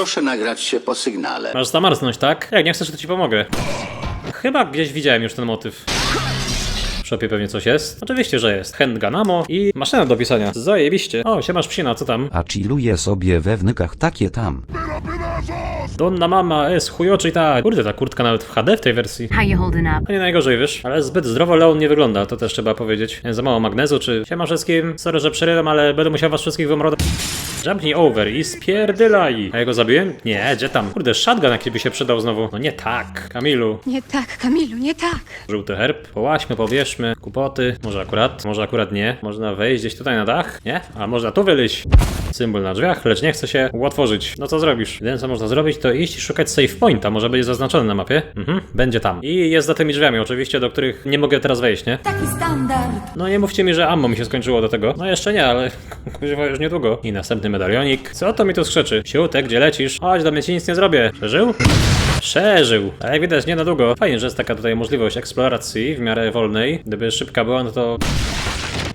Proszę nagrać się po sygnale. Masz zamarznąć, tak? Jak nie chcesz, to ci pomogę. Chyba gdzieś widziałem już ten motyw. W shopie pewnie coś jest. Oczywiście, że jest. Handgun ammo i maszyna do pisania. Zajebiście. O, siemasz psina, co tam? A chilluje sobie we wnykach takie tam. Donna mama, es, chujoczy i tak. Kurde, ta kurtka nawet w HD w tej wersji. How you holding up? A nie najgorzej, wiesz? Ale zbyt zdrowo Leon nie wygląda, to też trzeba powiedzieć. Za mało magnezu, czy... Siema wszystkim, sorry, że przerywam, ale będę musiał was wszystkich wymordować. Jumpnij over i spierdylaj. A ja go zabiłem? Nie, gdzie tam? Kurde, shotgun jaki by się przydał znowu. No nie tak, Kamilu. Nie tak, Kamilu, nie tak. Żółty herb. Połaśmy, pobierzmy. Kupoty. Może akurat, może akurat nie. Można wejść gdzieś tutaj na dach? Nie? A można tu wyleźć. Symbol na drzwiach, lecz nie chce się otworzyć. No co zrobisz? Jedyne co można zrobić to iść i szukać save pointa. Może będzie zaznaczony na mapie. Mhm, będzie tam. I jest za tymi drzwiami oczywiście, do których nie mogę teraz wejść, nie? Taki standard. No nie mówcie mi, że ammo mi się skończyło do tego. No jeszcze nie, ale kuźwa już niedługo. I następny medalionik. Co to mi tu skrzeczy? Siutek, gdzie lecisz? Chodź, do mnie ci nic nie zrobię. Przeżył? Przeżył. A jak widać, nie na długo. Fajnie, że jest taka tutaj możliwość eksploracji w miarę wolnej. Gdyby szybka była, no to...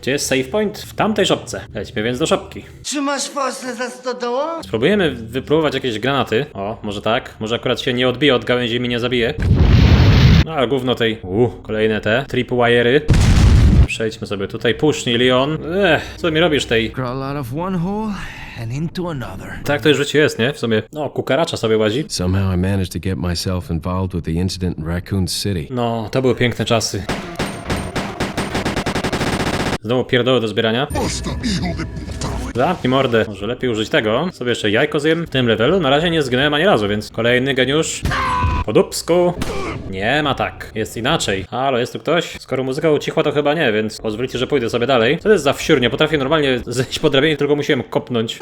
Gdzie jest save point? W tamtej szopce. Lećmy więc do szopki. Czy masz fosę za stodołą? Spróbujemy wypróbować jakieś granaty. O, może tak. Może akurat się nie odbije od gałęzi i mnie nie zabije. No ale gówno tej... Uuu, kolejne te. Tripwire'y. Przejdźmy sobie tutaj. Pusznij, Leon. Ech, co mi robisz tej... Crawl out of one hole and into another. Tak to już życie jest, nie? W sumie. No, kukaracza sobie łazi. Somehow I managed to get myself involved with the incident in Raccoon City. No, to były piękne czasy. Znowu pierdoły do zbierania. Zamknij mordę. Może lepiej użyć tego. Sobie jeszcze jajko zjem. W tym levelu na razie nie zginąłem ani razu, więc kolejny geniusz. Po dupsku. Nie ma tak. Jest inaczej. Halo, jest tu ktoś? Skoro muzyka ucichła, to chyba nie, więc pozwolicie, że pójdę sobie dalej. Co to jest za wsiur? Nie potrafię normalnie zejść po drabinie, tylko musiałem kopnąć.